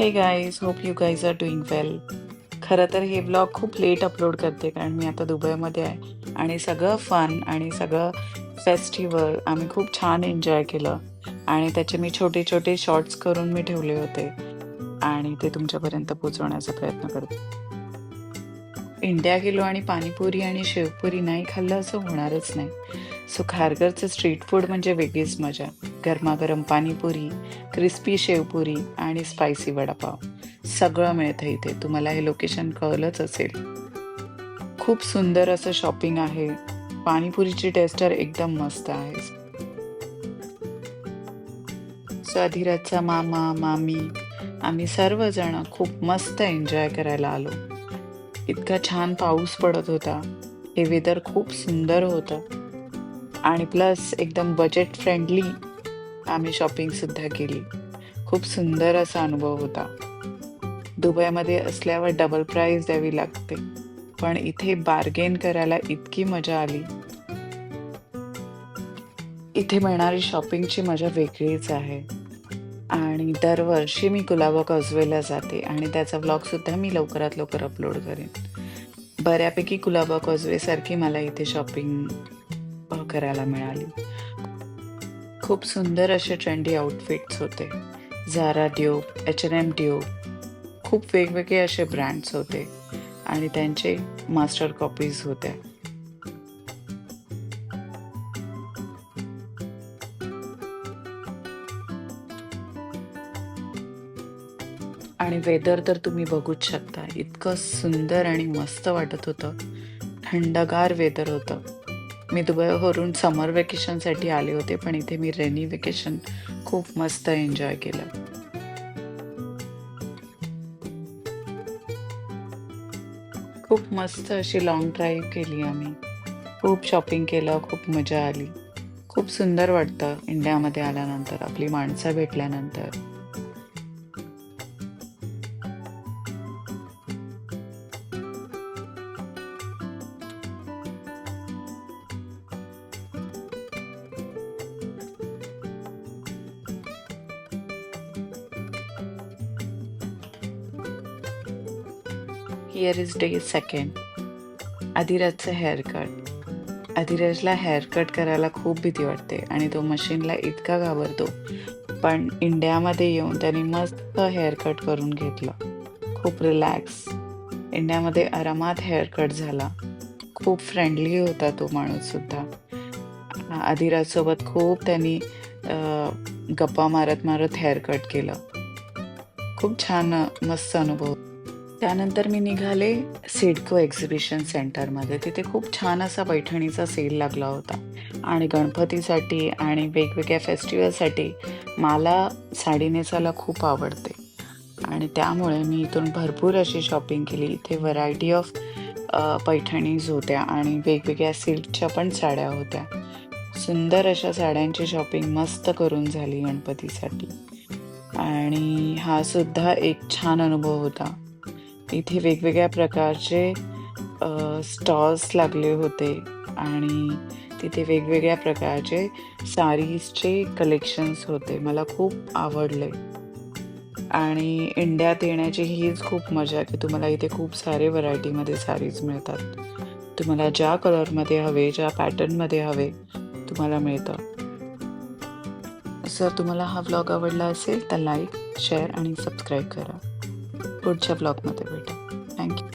Hey guys hope you guys are doing well खरं तर हे ब्लॉग खूप लेट अपलोड करते कारण मी आता दुबईमध्ये आहे. आणि सगळं फन आणि सगळं फेस्टिवल आम्ही खूप छान एन्जॉय केलं. आणि त्याचे मी छोटे छोटे शॉर्ट्स करून मी ठेवले होते. आणि ते तुमच्यापर्यंत पोचवण्याचा प्रयत्न करते. इंडिया गेलो आणि पाणीपुरी आणि शेवपुरी नाही खाल्लं असं होणारच नाही. सो खारघरचं स्ट्रीट फूड म्हणजे वेगळीच मजा. गरमागरम पाणीपुरी क्रिस्पी शेवपुरी आणि स्पायसी वडापाव. सगळं मिळतं इथे. तुम्हाला हे लोकेशन कळलंच असेल. खूप सुंदर असं शॉपिंग आहे. पाणीपुरीची टेस्टर एकदम मस्त आहे. सो अधिराजचा मामा मामी आम्ही सर्वजण खूप मस्त एन्जॉय करायला आलो. इतका छान पाऊस पडत होता. हे वेदर खूप सुंदर होतं. आणि प्लस एकदम बजेट फ्रेंडली आम्ही शॉपिंगसुद्धा केली. खूप सुंदर असा अनुभव होता. दुबईमध्ये असल्यावर डबल प्राईज द्यावी लागते. पण इथे बार्गेन करायला इतकी मजा आली. इथे मिळणारी शॉपिंगची मजा वेगळीच आहे. आणि दरवर्षी मी कुलाबा कॉजवेला जाते आणि त्याचा ब्लॉगसुद्धा मी लवकरात लवकर अपलोड करेन. बऱ्यापैकी कुलाबा कॉजवेसारखी मला इथे शॉपिंग करायला मिळाली. खूप सुंदर असे ट्रेंडी आउटफिट्स होते. Zara tube H N M tube खूप वेगवेगळे असे ब्रँड्स होते. आणि त्यांचे मास्टर कॉपीज होत्या. आणि वेदर तर तुम्ही बघूच शकता. इतकं सुंदर आणि मस्त वाटत होतं. थंडगार वेदर होतं. मी दुबईवरून समर वेकेशनसाठी आले होते पण इथे मी रेनी वेकेशन खूप मस्त एन्जॉय केलं. खूप मस्त अशी लॉंग ड्राईव्ह केली आम्ही. खूप शॉपिंग केलं खूप मजा आली. खूप सुंदर वाटतं इंडियामध्ये आल्यानंतर आपली माणसं भेटल्यानंतर. हिअर इज डे सेकंड अधिराजचं हेअरकट अधिराजला हेअरकट करायला खूप भीती वाटते आणि तो मशीनला इतका घाबरतो. पण इंडियामध्ये येऊन त्याने मस्त हेअरकट करून घेतलं. खूप रिलॅक्स इंडियामध्ये आरामात हेअरकट झाला. खूप फ्रेंडली होता तो माणूससुद्धा अधिराजसोबत खूप त्यांनी गप्पा मारत मारत हेअरकट केलं. खूप छान मस्त अनुभव. त्यानंतर मी निघाले सिडको एक्झिबिशन सेंटरमध्ये तिथे खूप छान असा पैठणीचा सेल लागला होता. आणि गणपतीसाठी आणि वेगवेगळ्या फेस्टिवलसाठी मला साडी नेसायला खूप आवडते. आणि त्यामुळे मी इथून भरपूर अशी शॉपिंग केली. इथे व्हरायटी ऑफ पैठणीज होत्या आणि वेगवेगळ्या सिल्कच्या पण साड्या होत्या. सुंदर अशा साड्यांची शॉपिंग मस्त करून झाली गणपतीसाठी. आणि हा सुद्धा एक छान अनुभव होता. इथे वेगवेगळ्या प्रकारचे स्टॉल्स लागले होते आणि तिथे वेगवेगळ्या प्रकारचे सारीजचे कलेक्शन्स होते. मला खूप आवडले. आणि इंडियात येण्याची हीच खूप मजा की तुम्हाला इथे खूप सारे व्हरायटीमध्ये सारीज मिळतात. तुम्हाला ज्या कलरमध्ये हवे ज्या पॅटर्नमध्ये हवे तुम्हाला मिळतं. जर तुम्हाला हा व्लॉग आवडला असेल तर लाईक शेअर आणि सबस्क्राईब करा. पुढच्या ब्लॉगमध्ये भेटा थँक्यू